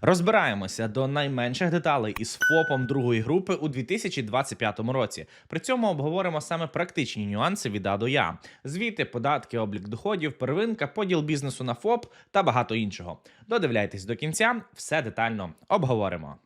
Розбираємося до найменших деталей із ФОПом другої групи у 2025 році. При цьому обговоримо саме практичні нюанси від А до Я: звіти, податки, облік доходів, первинка, поділ бізнесу на ФОП та багато іншого. Додивляйтесь до кінця, все детально обговоримо.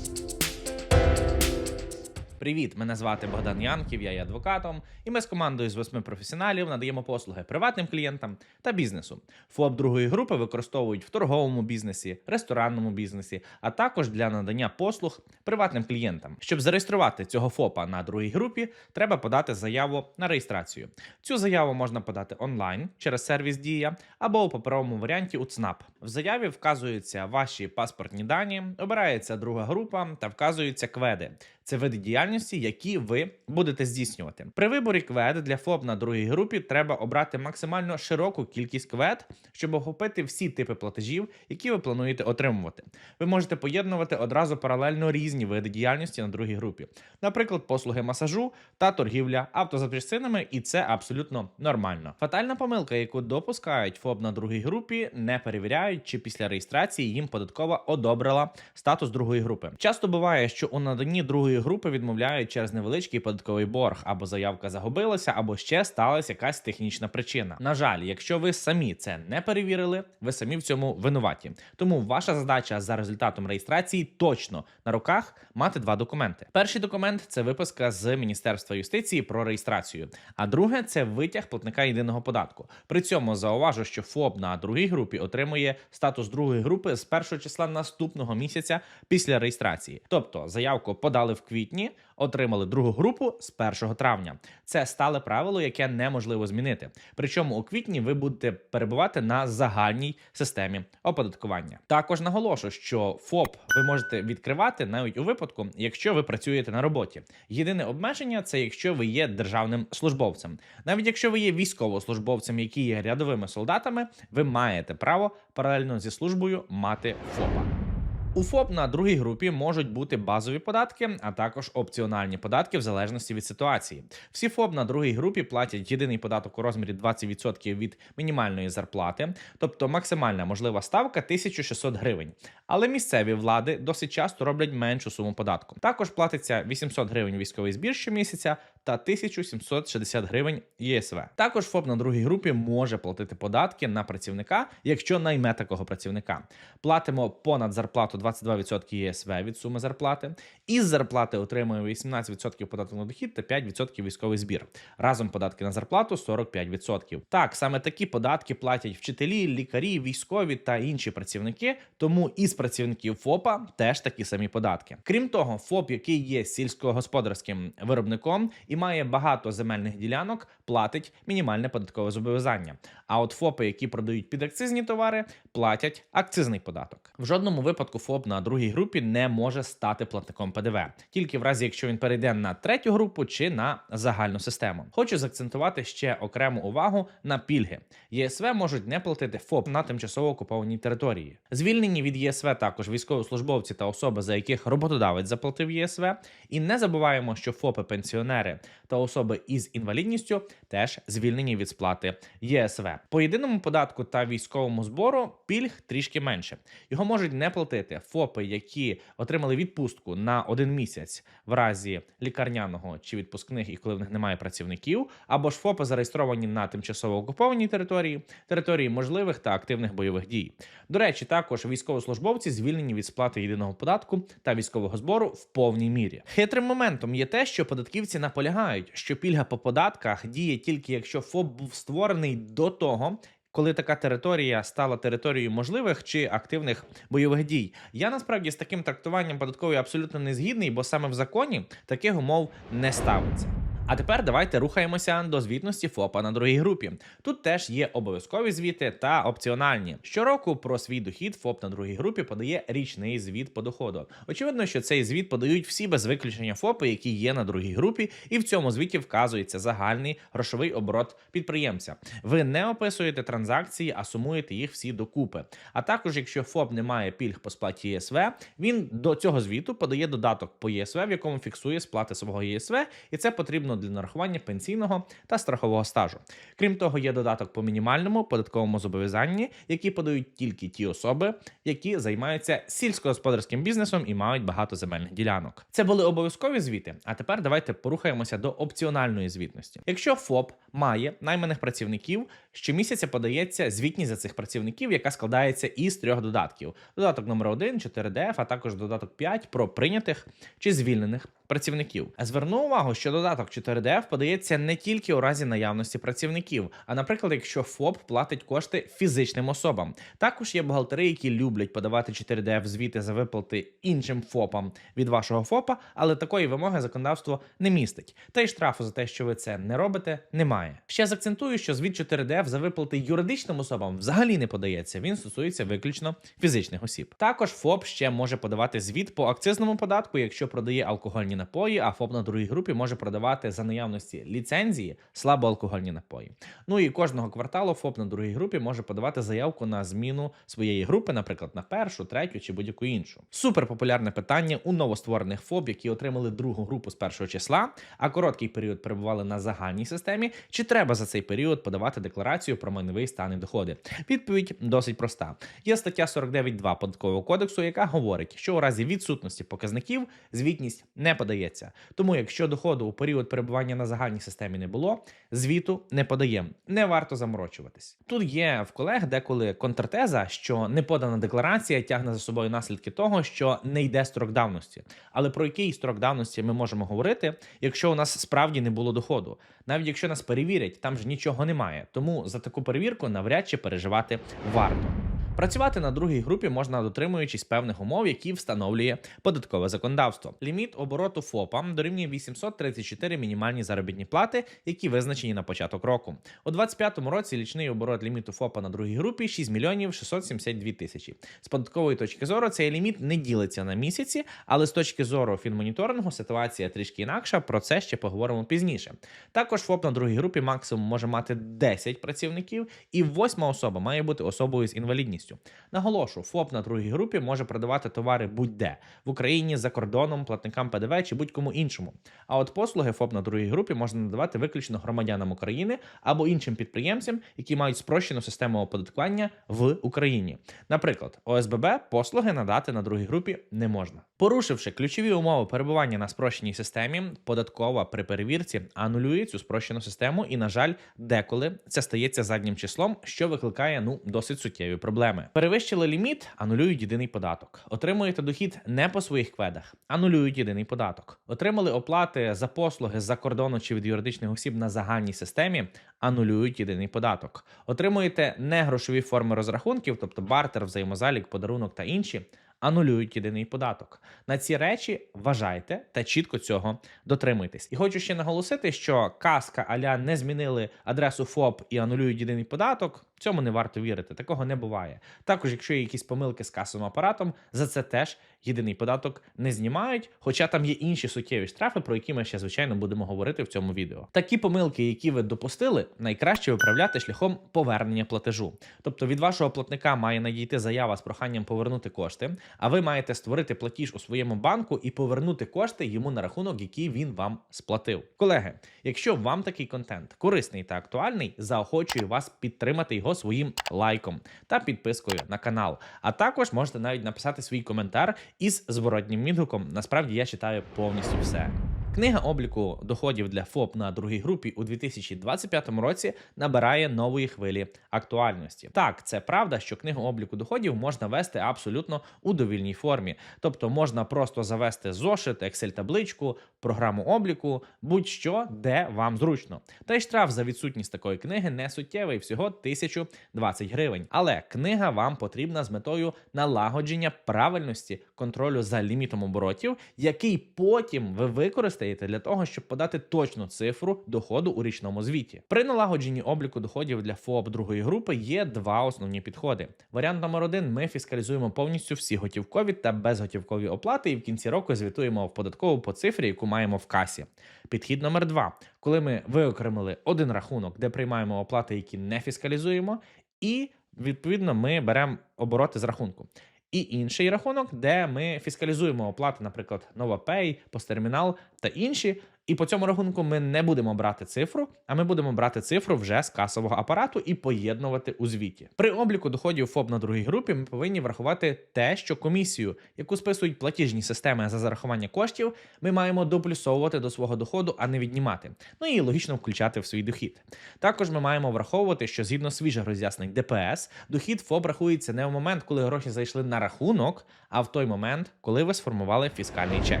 Привіт, мене звати Богдан Янків, я є адвокатом, і ми з командою з восьми професіоналів надаємо послуги приватним клієнтам та бізнесу. ФОП другої групи використовують в торговому бізнесі, ресторанному бізнесі, а також для надання послуг приватним клієнтам. Щоб зареєструвати цього ФОПа на другій групі, треба подати заяву на реєстрацію. Цю заяву можна подати онлайн через сервіс Дія або у паперовому варіанті у ЦНАП. В заяві вказуються ваші паспортні дані, обирається друга група та вказуються кведи. Це види діяльності, які ви будете здійснювати. При виборі квед для ФОП на другій групі треба обрати максимально широку кількість квед, щоб охопити всі типи платежів, які ви плануєте отримувати. Ви можете поєднувати одразу паралельно різні види діяльності на другій групі, наприклад, послуги масажу та торгівля автозапчастинами, і це абсолютно нормально. Фатальна помилка, яку допускають ФОП на другій групі, не перевіряють, чи після реєстрації їм податкова одобрила статус другої групи. Часто буває, що у наданні другої групи відмовляють через невеличкий податковий борг, або заявка загубилася, або ще сталася якась технічна причина. На жаль, якщо ви самі це не перевірили, ви самі в цьому винуваті. Тому ваша задача за результатом реєстрації точно на руках мати два документи. Перший документ це виписка з Міністерства юстиції про реєстрацію, а друге це витяг платника єдиного податку. При цьому зауважу, що ФОП на другій групі отримує статус другої групи з першого числа наступного місяця після реєстрації. Тобто заявку подали в квітні, отримали другу групу з 1 травня. Це стале правило, яке неможливо змінити. Причому у квітні ви будете перебувати на загальній системі оподаткування. Також наголошу, що ФОП ви можете відкривати навіть у випадку, якщо ви працюєте на роботі. Єдине обмеження це якщо ви є державним службовцем. Навіть якщо ви є військовослужбовцем, які є рядовими солдатами, ви маєте право паралельно зі службою мати ФОПа. У ФОП на другій групі можуть бути базові податки, а також опціональні податки в залежності від ситуації. Всі ФОП на другій групі платять єдиний податок у розмірі 20% від мінімальної зарплати, тобто максимальна можлива ставка 1600 гривень. Але місцеві влади досить часто роблять меншу суму податку. Також платиться 800 гривень військовий збір щомісяця та 1760 гривень ЄСВ. Також ФОП на другій групі може платити податки на працівника, якщо найме такого працівника. Платимо понад зарплату 22% ЄСВ від суми зарплати. Із зарплати отримуємо 18% податку на дохід та 5% військовий збір. Разом податки на зарплату 45%. Так, саме такі податки платять вчителі, лікарі, військові та інші працівники. Тому із працівників ФОПа теж такі самі податки. Крім того, ФОП, який є сільськогосподарським виробником і має багато земельних ділянок, платить мінімальне податкове зобов'язання. А от ФОПи, які продають підакцизні товари, платять акцизний податок. В жодному випадку ФОП на другій групі не може стати платником ПДВ, тільки в разі, якщо він перейде на третю групу чи на загальну систему. Хочу заакцентувати ще окрему увагу на пільги. ЄСВ можуть не платити ФОП на тимчасово окупованій території. Звільнені від ЄСВ також військовослужбовці та особи, за яких роботодавець заплатив ЄСВ. І не забуваємо, що ФОПи пенсіонери та особи із інвалідністю теж звільнені від сплати ЄСВ. По єдиному податку та військовому збору пільг трішки менше. Його можуть не платити ФОПи, які отримали відпустку на один місяць в разі лікарняного чи відпускних, і коли в них немає працівників, або ж ФОПи зареєстровані на тимчасово окупованій території, території можливих та активних бойових дій. До речі, також військовослужбовці звільнені від сплати єдиного податку та військового збору в повній мірі. Хитрим моментом є те, що податківці наполягають, що пільга по податках діє тільки якщо ФОП був створений до того. Коли така територія стала територією можливих чи активних бойових дій, я насправді з таким трактуванням податкової абсолютно не згідний, бо саме в законі таких умов не ставиться. А тепер давайте рухаємося до звітності ФОПа на другій групі. Тут теж є обов'язкові звіти та опціональні. Щороку про свій дохід ФОП на другій групі подає річний звіт по доходу. Очевидно, що цей звіт подають всі без виключення ФОПи, які є на другій групі, і в цьому звіті вказується загальний грошовий оборот підприємця. Ви не описуєте транзакції, а сумуєте їх всі докупи. А також, якщо ФОП не має пільг по сплаті ЄСВ, він до цього звіту подає додаток по ЄСВ, в якому фіксує сплати свого ЄСВ, і це потрібно для нарахування пенсійного та страхового стажу. Крім того, є додаток по мінімальному податковому зобов'язанні, які подають тільки ті особи, які займаються сільськогосподарським бізнесом і мають багато земельних ділянок. Це були обов'язкові звіти. А тепер давайте порухаємося до опціональної звітності. Якщо ФОП має найманих працівників, щомісяця подається звітність за цих працівників, яка складається із трьох додатків: додаток номер 1 4DF, а також додаток 5 про прийнятих чи звільнених працівників. Зверну увагу, що додаток 4DF подається не тільки у разі наявності працівників, а наприклад, якщо ФОП платить кошти фізичним особам. Також є бухгалтери, які люблять подавати 4DF звіти за виплати іншим ФОПам від вашого ФОПа, але такої вимоги законодавство не містить. Та й штрафу за те, що ви це не робите, немає. Ще закцентую, що звіт 4DF за виплати юридичним особам взагалі не подається. Він стосується виключно фізичних осіб. Також ФОП ще може подавати звіт по акцизному податку, якщо продає алкогольні напої, а ФОП на другій групі може продавати за наявності ліцензії слабоалкогольні напої. Ну і кожного кварталу ФОП на другій групі може подавати заявку на зміну своєї групи, наприклад, на першу, третю чи будь-яку іншу. Супер популярне питання у новостворених ФОП, які отримали другу групу з першого числа, а короткий період перебували на загальній системі. Чи треба за цей період подавати декларацію про майновий стан і доходи? Відповідь досить проста. Є стаття 49.2 податкового кодексу, яка говорить, що у разі відсутності показників звітність не подається. Тому, якщо доходу у період перебування на загальній системі не було, звіту не подаємо. Не варто заморочуватись. Тут є в колег деколи контртеза, що неподана декларація тягне за собою наслідки того, що не йде строк давності. Але про який строк давності ми можемо говорити, якщо у нас справді не було доходу? Навіть якщо нас перевірять, там ж нічого немає. Тому за таку перевірку навряд чи переживати варто. Працювати на другій групі можна дотримуючись певних умов, які встановлює податкове законодавство. Ліміт обороту ФОПа дорівнює 834 мінімальні заробітні плати, які визначені на початок року. У 2025 році лічний оборот ліміту ФОПа на другій групі 6 мільйонів 672 тисячі. З податкової точки зору цей ліміт не ділиться на місяці, але з точки зору фінмоніторингу ситуація трішки інакша. Про це ще поговоримо пізніше. Також ФОП на другій групі максимум може мати 10 працівників, і восьма особа має бути особою з інвалідністю. Наголошу, ФОП на другій групі може продавати товари будь-де в Україні, за кордоном, платникам ПДВ чи будь-кому іншому. А от послуги ФОП на другій групі можна надавати виключно громадянам України або іншим підприємцям, які мають спрощену систему оподаткування в Україні. Наприклад, ОСББ послуги надати на другій групі не можна. Порушивши ключові умови перебування на спрощеній системі, податкова при перевірці анулює цю спрощену систему, і, на жаль, деколи це стається заднім числом, що викликає ну досить суттєві проблеми. Перевищили ліміт, анулюють єдиний податок. Отримуєте дохід не по своїх кведах, анулюють єдиний податок. Отримали оплати за послуги з-за кордону чи від юридичних осіб на загальній системі, анулюють єдиний податок. Отримуєте негрошові форми розрахунків, тобто бартер, взаємозалік, подарунок та інші. Анулюють єдиний податок. На ці речі вважайте та чітко цього дотримуйтесь. І хочу ще наголосити, що казка аля не змінили адресу ФОП і анулюють єдиний податок. Цьому не варто вірити, такого не буває. Також, якщо є якісь помилки з касовим апаратом, за це теж єдиний податок не знімають. Хоча там є інші суттєві штрафи, про які ми ще звичайно будемо говорити в цьому відео. Такі помилки, які ви допустили, найкраще виправляти шляхом повернення платежу. Тобто від вашого платника має надійти заява з проханням повернути кошти, а ви маєте створити платіж у своєму банку і повернути кошти йому на рахунок, який він вам сплатив. Колеги, якщо вам такий контент корисний та актуальний, заохочую вас підтримати його своїм лайком та підпискою на канал. А також можете навіть написати свій коментар із зворотнім відгуком. Насправді я читаю повністю все. Книга обліку доходів для ФОП на другій групі у 2025 році набирає нової хвилі актуальності. Так, це правда, що книгу обліку доходів можна вести абсолютно у довільній формі, тобто можна просто завести зошит, Excel-табличку, програму обліку, будь-що, де вам зручно. Та й штраф за відсутність такої книги не суттєвий, всього 1020 гривень. Але книга вам потрібна з метою налагодження правильності контролю за лімітом оборотів, який потім ви використаєте для того, щоб подати точну цифру доходу у річному звіті. При налагодженні обліку доходів для ФОП другої групи є два основні підходи. Варіант номер один: ми фіскалізуємо повністю всі готівкові та безготівкові оплати, і в кінці року звітуємо в податкову по цифрі, яку маємо в касі. Підхід номер два: коли ми виокремили один рахунок, де приймаємо оплати, які не фіскалізуємо, і відповідно ми беремо обороти з рахунку. І інший рахунок, де ми фіскалізуємо оплати, наприклад, NovaPay, посттермінал та інші. І по цьому рахунку ми не будемо брати цифру, а ми будемо брати цифру вже з касового апарату і поєднувати у звіті. При обліку доходів ФОП на другій групі ми повинні врахувати те, що комісію, яку списують платіжні системи за зарахування коштів, ми маємо доплюсовувати до свого доходу, а не віднімати. Ну і логічно включати в свій дохід. Також ми маємо враховувати, що згідно свіжих роз'яснень ДПС, дохід ФОП рахується не в момент, коли гроші зайшли на рахунок, а в той момент, коли ви сформували фіскальний чек.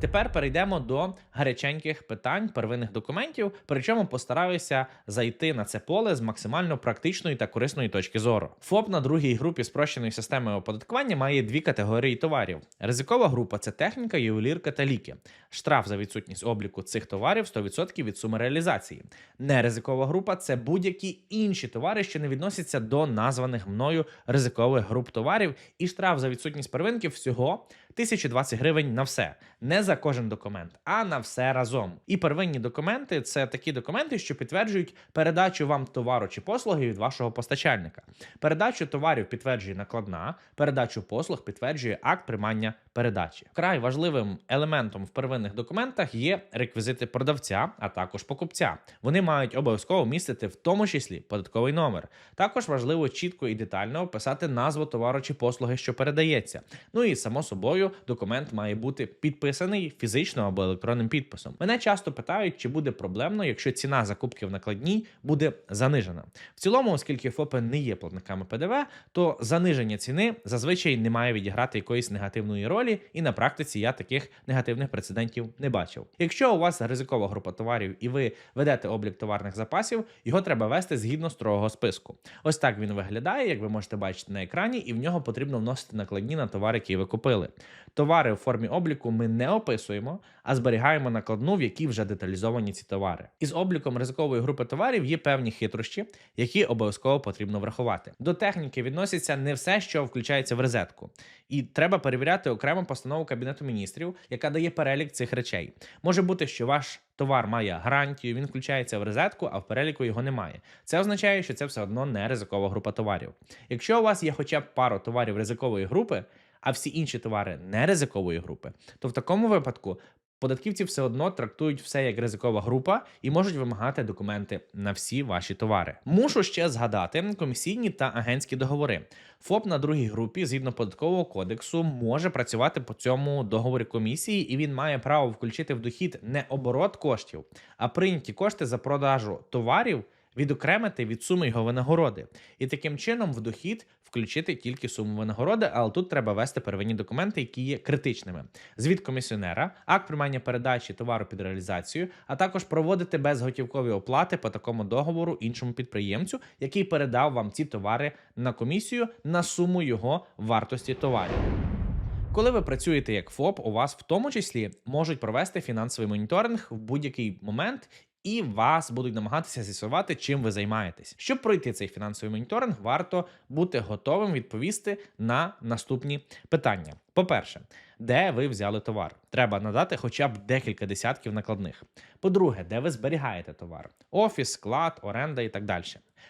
Тепер перейдемо до гаряченьких питань первинних документів, причому постараюся зайти на це поле з максимально практичної та корисної точки зору. ФОП на другій групі спрощеної системи оподаткування має дві категорії товарів. Ризикова група це техніка, ювелірка та ліки. Штраф за відсутність обліку цих товарів 100% від суми реалізації. Неризикова група це будь-які інші товари, що не відносяться до названих мною ризикових груп товарів, і штраф за відсутність первинків всього 1020 гривень на все, не за кожен документ, а на все разом. І первинні документи це такі документи, що підтверджують передачу вам товару чи послуги від вашого постачальника. Передачу товарів підтверджує накладна, передачу послуг підтверджує акт приймання передачі. Край важливим елементом в первинних документах є реквізити продавця, а також покупця. Вони мають обов'язково містити в тому числі податковий номер. Також важливо чітко і детально описати назву товару чи послуги, що передається. Ну і само собою документ має бути підписаний фізично або електронним підписом. Мене часто питають, чи буде проблемно, якщо ціна закупки в накладній буде занижена. В цілому, оскільки ФОПи не є платниками ПДВ, то заниження ціни зазвичай не має відіграти якоїсь негативної ролі, і на практиці я таких негативних прецедентів не бачив. Якщо у вас ризикова група товарів і ви ведете облік товарних запасів, його треба вести згідно строгого списку. Ось так він виглядає, як ви можете бачити на екрані, і в нього потрібно вносити накладні на товар, який ви купили. Товари у формі обліку ми не описуємо, а зберігаємо накладну, в якій вже деталізовані ці товари. Із обліком ризикової групи товарів є певні хитрощі, які обов'язково потрібно врахувати. До техніки відноситься не все, що включається в розетку, і треба перевіряти окрему постанову кабінету міністрів, яка дає перелік цих речей. Може бути, що ваш товар має гарантію, він включається в розетку, а в переліку його немає. Це означає, що це все одно не ризикова група товарів. Якщо у вас є хоча б пару товарів ризикової групи, а всі інші товари не ризикової групи, то в такому випадку податківці все одно трактують все як ризикова група і можуть вимагати документи на всі ваші товари. Мушу ще згадати комісійні та агентські договори. ФОП на другій групі, згідно податкового кодексу, може працювати по цьому договорі комісії, і він має право включити в дохід не оборот коштів, а прийняті кошти за продажу товарів. Відокремити від суми його винагороди, і таким чином в дохід включити тільки суму винагороди, але тут треба вести первинні документи, які є критичними: звіт комісіонера, акт приймання передачі товару під реалізацію, а також проводити безготівкові оплати по такому договору іншому підприємцю, який передав вам ці товари на комісію на суму його вартості товарів. Коли ви працюєте як ФОП, у вас в тому числі можуть провести фінансовий моніторинг в будь-який момент. І вас будуть намагатися з'ясувати, чим ви займаєтесь. Щоб пройти цей фінансовий моніторинг, варто бути готовим відповісти на наступні питання. По-перше, де ви взяли товар? Треба надати хоча б декілька десятків накладних. По-друге, де ви зберігаєте товар? Офіс, склад, оренда і так далі.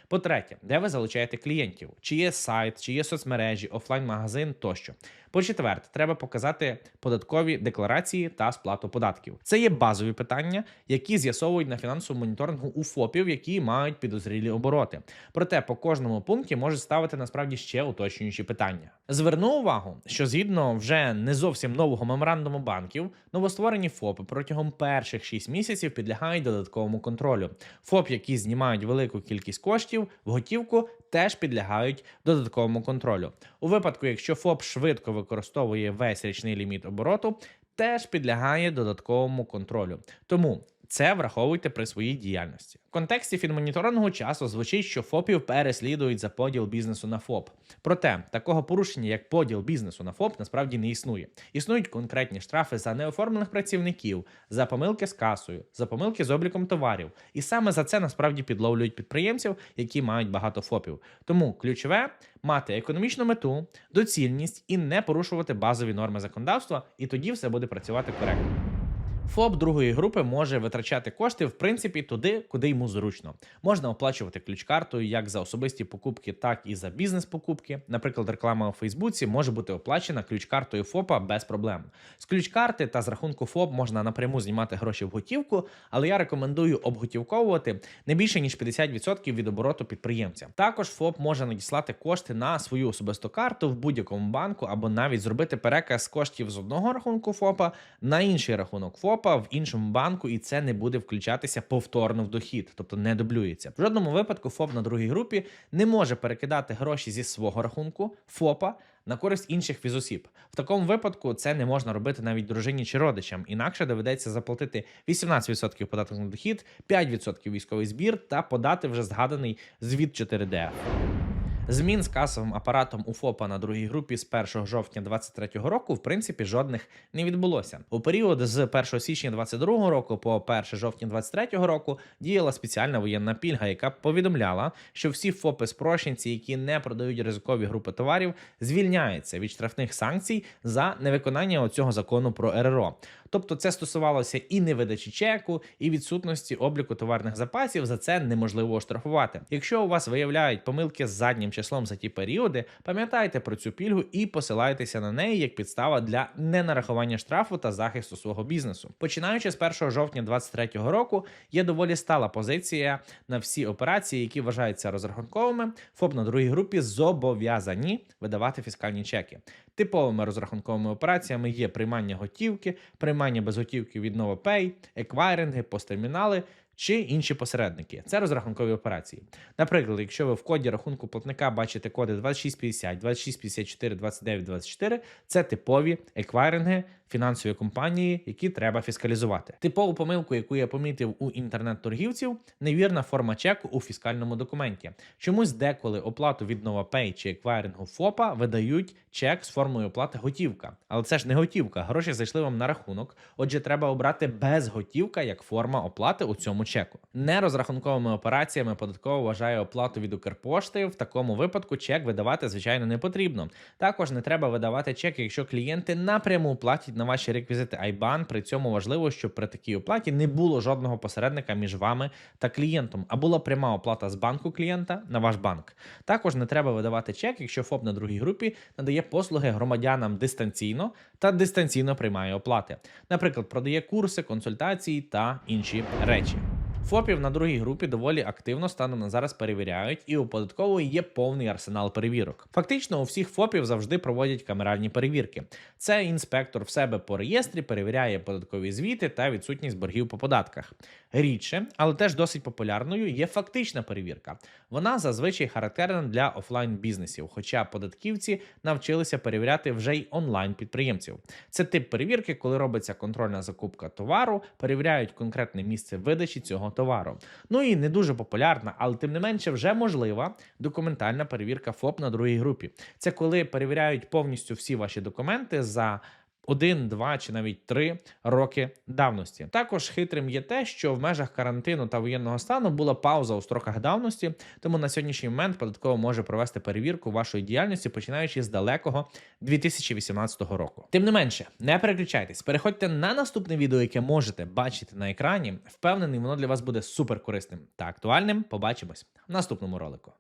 По-третє, де ви залучаєте клієнтів? Чи є сайт, чи є соцмережі, офлайн-магазин тощо. По-четверте, треба показати податкові декларації та сплату податків. Це є базові питання, які з'ясовують на фінансовому моніторингу у ФОПів, які мають підозрілі обороти. Проте по кожному пункті можуть ставити насправді ще уточнюючі питання. Зверну увагу, що згідно вже не зовсім нового меморандуму банків, новостворені ФОПи протягом перших 6 місяців підлягають додатковому контролю. ФОП, які знімають велику кількість коштів в готівку, теж підлягають додатковому контролю. У випадку, якщо ФОП швидко використовує весь річний ліміт обороту, теж підлягає додатковому контролю. Тому це враховуйте при своїй діяльності. В контексті фінмоніторингу часто звучить, що ФОПів переслідують за поділ бізнесу на ФОП. Проте такого порушення, як поділ бізнесу на ФОП, насправді не існує. Існують конкретні штрафи за неоформлених працівників, за помилки з касою, за помилки з обліком товарів. І саме за це насправді підловлюють підприємців, які мають багато ФОПів. Тому ключове мати економічну мету, доцільність і не порушувати базові норми законодавства, і тоді все буде працювати коректно. ФОП другої групи може витрачати кошти в принципі туди, куди йому зручно. Можна оплачувати ключ-картою як за особисті покупки, так і за бізнес-покупки. Наприклад, реклама у Фейсбуці може бути оплачена ключ-картою ФОПа без проблем. З ключ-карти та з рахунку ФОП можна напряму знімати гроші в готівку, але я рекомендую обготівковувати не більше ніж 50% від обороту підприємця. Також ФОП може надіслати кошти на свою особисту карту в будь-якому банку або навіть зробити переказ коштів з одного рахунку ФОПа на інший рахунок ФОПа в іншому банку, і це не буде включатися повторно в дохід, тобто не дублюється. В жодному випадку ФОП на другій групі не може перекидати гроші зі свого рахунку ФОПа. На користь інших фізосіб. В такому випадку це не можна робити навіть дружині чи родичам, інакше доведеться заплатити 18% податок на дохід, 5% військовий збір та подати вже згаданий звіт 4ДФ. Змін з касовим апаратом у ФОПа на другій групі з 1 жовтня 2023 року, в принципі, жодних не відбулося. У період з 1 січня 2022 року по 1 жовтня 2023 року діяла спеціальна воєнна пільга, яка повідомляла, що всі ФОПи спрощенці, які не продають ризикові групи товарів, звільняються від штрафних санкцій за невиконання цього закону про РРО. Тобто це стосувалося і невидачі чеку, і відсутності обліку товарних запасів. За це неможливо оштрафувати. Якщо у вас виявляють помилки з заднім числом за ті періоди, пам'ятайте про цю пільгу і посилайтеся на неї як підстава для ненарахування штрафу та захисту свого бізнесу. Починаючи з 1 жовтня 2023 року, є доволі стала позиція на всі операції, які вважаються розрахунковими. ФОП на другій групі зобов'язані видавати фіскальні чеки. Типовими розрахунковими операціями є приймання готівки, приймання без готівки від NovaPay, еквайринги, посттермінали чи інші посередники. Це розрахункові операції. Наприклад, якщо ви в коді рахунку платника бачите коди 2650, 2654, 2924, це типові еквайринги фінансові компанії, які треба фіскалізувати. Типову помилку, яку я помітив у інтернет-торгівців, невірна форма чеку у фіскальному документі. Чомусь деколи оплату від NovaPay чи еквайрингу ФОПа видають чек з формою оплати готівка. Але це ж не готівка. Гроші зайшли вам на рахунок. Отже, треба обрати безготівка як форма оплати у цьому чеку. Нерозрахунковими операціями податково вважає оплату від Укрпошти. В такому випадку чек видавати, звичайно, не потрібно. Також не треба видавати чек, якщо клієнти напряму платять на ваші реквізити IBAN. При цьому важливо, щоб при такій оплаті не було жодного посередника між вами та клієнтом, а була пряма оплата з банку клієнта на ваш банк. Також не треба видавати чек, якщо ФОП на другій групі надає послуги громадянам дистанційно та дистанційно приймає оплати. Наприклад, продає курси, консультації та інші речі. ФОПів на другій групі доволі активно станом на зараз перевіряють, і у податкової є повний арсенал перевірок. Фактично, у всіх ФОПів завжди проводять камеральні перевірки. Це інспектор в себе по реєстрі перевіряє податкові звіти та відсутність боргів по податках. Рідше, але теж досить популярною є фактична перевірка. Вона зазвичай характерна для офлайн бізнесів, хоча податківці навчилися перевіряти вже й онлайн підприємців. Це тип перевірки, коли робиться контрольна закупка товару, перевіряють конкретне місце видачі цього товару. Ну і не дуже популярна, але тим не менше вже можлива документальна перевірка ФОП на другій групі. Це коли перевіряють повністю всі ваші документи за. Один, два чи навіть три роки давності. Також хитрим є те, що в межах карантину та воєнного стану була пауза у строках давності, тому на сьогоднішній момент податково може провести перевірку вашої діяльності, починаючи з далекого 2018 року. Тим не менше, не переключайтесь, переходьте на наступне відео, яке можете бачити на екрані. Впевнений, воно для вас буде супер корисним та актуальним. Побачимось в наступному ролику.